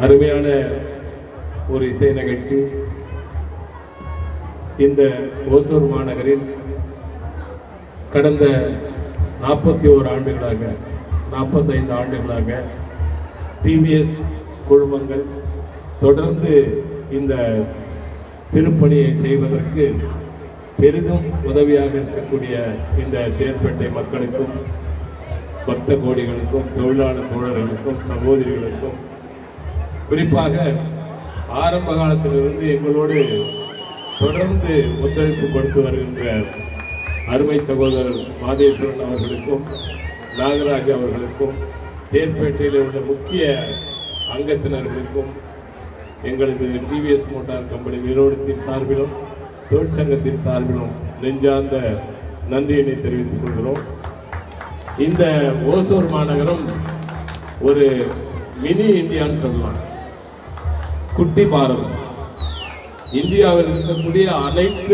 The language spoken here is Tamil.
அருமையான ஒரு இசை நிகழ்ச்சி. இந்த ஓசூர் மாநகரில் கடந்த நாற்பத்தி ஓரு ஆண்டுகளாக நாற்பத்தைந்து ஆண்டுகளாக டிவிஎஸ் குழுமங்கள் தொடர்ந்து இந்த திருப்பணியை செய்வதற்கு பெரிதும் உதவியாக இருக்கக்கூடிய இந்த தேர்ப்பேட்டை மக்களுக்கும் பக்த கோடிகளுக்கும் தொழிலாளர் தோழர்களுக்கும் சகோதரிகளுக்கும் குறிப்பாக ஆரம்ப காலத்திலிருந்து எங்களோடு தொடர்ந்து ஒத்துழைப்பு கொடுத்து வருகின்ற அருமை சகோதரர் மாதேஸ்வரன் அவர்களுக்கும் நாகராஜ் அவர்களுக்கும் தேர்பேட்டையில் உள்ள முக்கிய அங்கத்தினர்களுக்கும் எங்களது டிவிஎஸ் மோட்டார் கம்பெனி நிறுவனத்தின் சார்பிலும் தொழிற்சங்கத்தின் சார்பிலும் நெஞ்சார்ந்த நன்றியினை தெரிவித்துக் கொள்கிறோம். இந்த ஓசூர் மாநகரம் ஒரு மினி இந்தியான்னு சொல்லலாம். குட்டி பாரதம். இந்தியாவில் இருக்கக்கூடிய அனைத்து